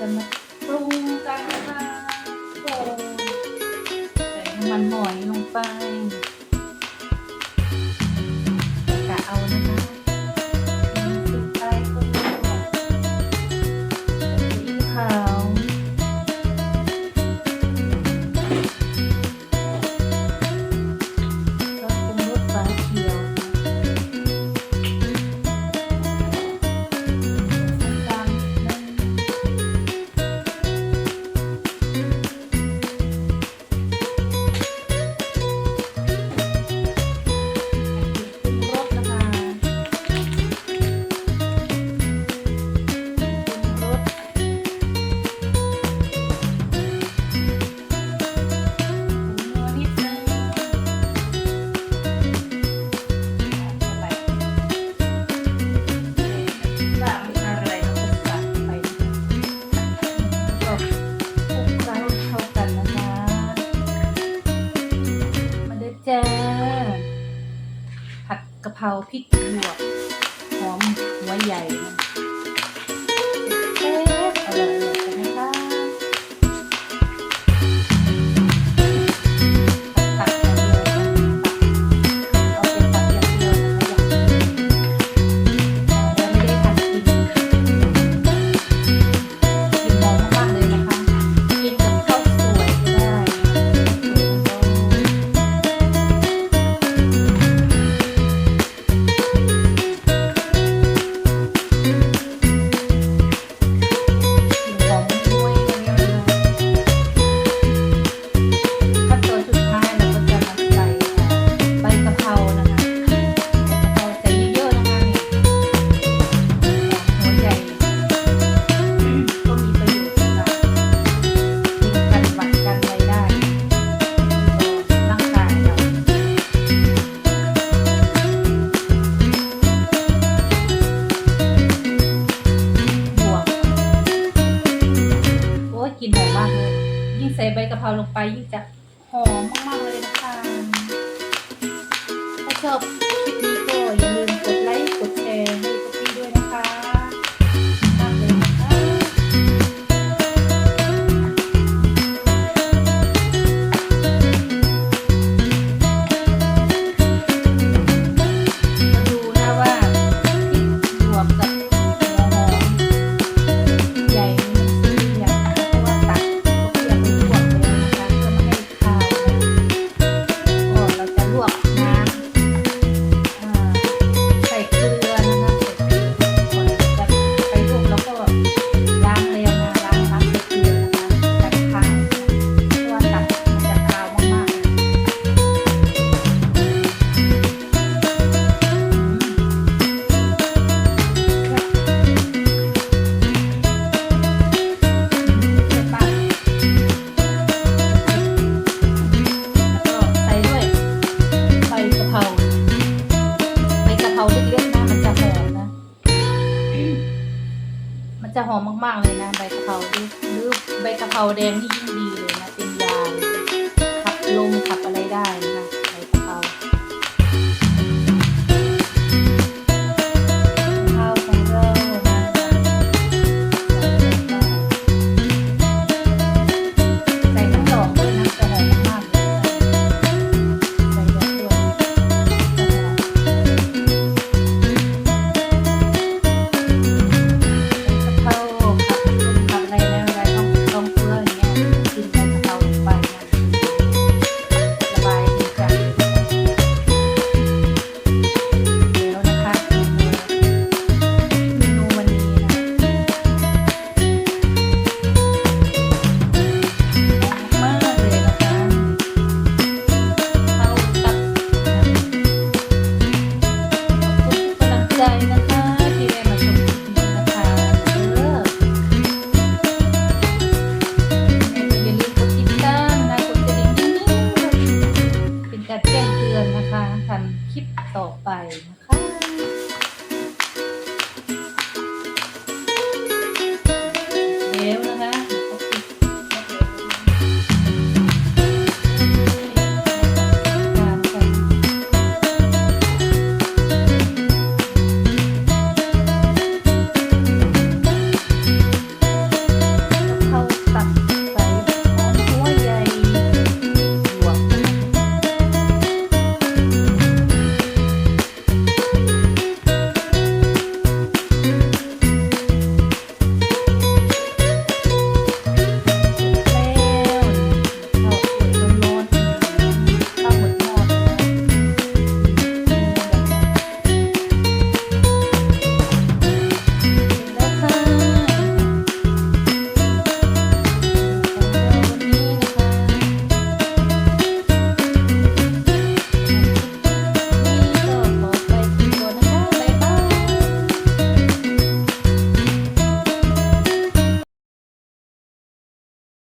จะมาปรุงกันค่ะใส่น้ำมันหอยลงไปาพริกหยวกหอมหัวใหญ่ ใส่ใบกะเพราลงไปยิ่งจะหอมมากๆเลยนะคะไปเสิร์ ดิหรือใบกะเพราแดงที่ยิ่งดีเลยนะติ Caio.